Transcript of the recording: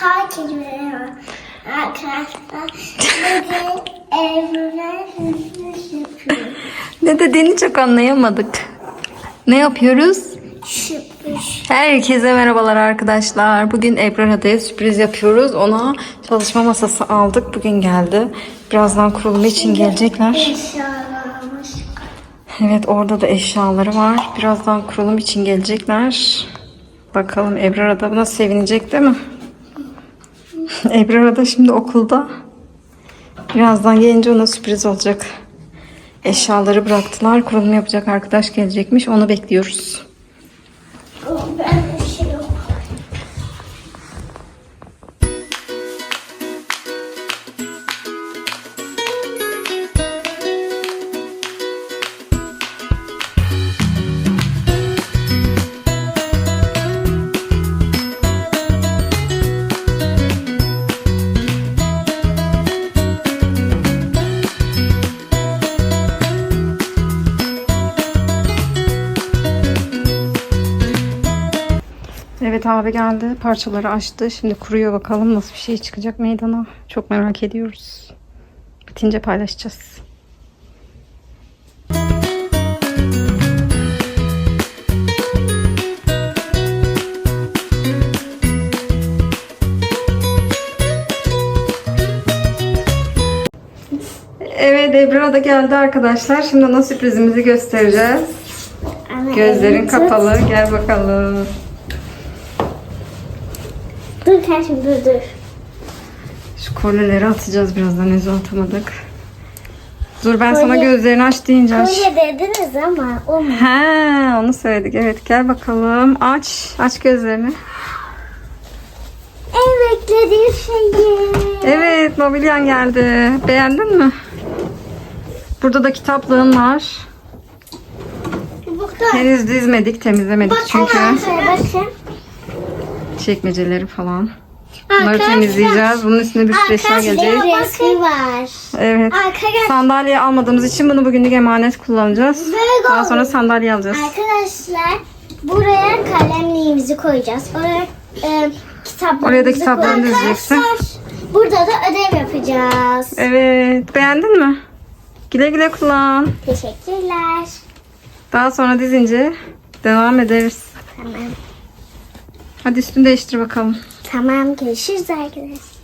Herkese merhaba. Arkadaşlar bugün evren hızlı yapıyor. Ne dediğini çok anlayamadık. Ne yapıyoruz? Sürpriz. Herkese merhabalar arkadaşlar. Bugün Ebrar Ada'ya sürpriz yapıyoruz. Ona çalışma masası aldık. Bugün geldi. Birazdan kurulumu için gelecekler. Eşyalarımız. Evet orada da eşyaları var. Birazdan kurulum için gelecekler. Bakalım Ebrar Ada buna sevinecek değil mi? Ebrar Ada şimdi okulda. Birazdan gelince ona sürpriz olacak. Eşyaları bıraktılar. Kurulum yapacak arkadaş gelecekmiş. Onu bekliyoruz. Oh, ben Evet abi geldi. Parçaları açtı. Şimdi kuruyor bakalım nasıl bir şey çıkacak meydana. Çok merak ediyoruz. Bitince paylaşacağız. Evet Ebra da geldi arkadaşlar. Şimdi ona sürprizimizi göstereceğiz. Gözlerin kapalı. Gel bakalım. Dur kardeşim dur dur. Şu kolyeleri atacağız birazdan. Ezo atamadık. Dur ben sana Kolye- gözlerini aç deyince aç. Kolye dediniz ama o mu? He, onu söyledik. Evet gel bakalım. Aç. Aç gözlerini. En beklediğim şeyi. Evet mobilyan geldi. Beğendin mi? Burada da kitaplığın var. Bakın. Henüz dizmedik, temizlemedik çünkü. Arkadaşlar bakın. Çekmeceleri falan. Bunları Arkadaşlar- temizleyeceğiz. Bunun üstüne bir sürü eşya gelecek. resmi var. Evet. Arkadaşlar, Sandalye almadığımız için bunu bugünlük emanet kullanacağız. Böyle Daha sonra oldu. sandalye alacağız. arkadaşlar buraya kalemliğimizi koyacağız. Oraya e, kitaplarımızı Oraya da kitaplarını koyacağız. dizeceksin. Arkadaşlar, Burada da ödev yapacağız. Evet. Beğendin mi? Güle güle kullan. Teşekkürler. Daha sonra dizince devam ederiz. Tamam. Hadi üstünü değiştir bakalım. Tamam görüşürüz arkadaşlar.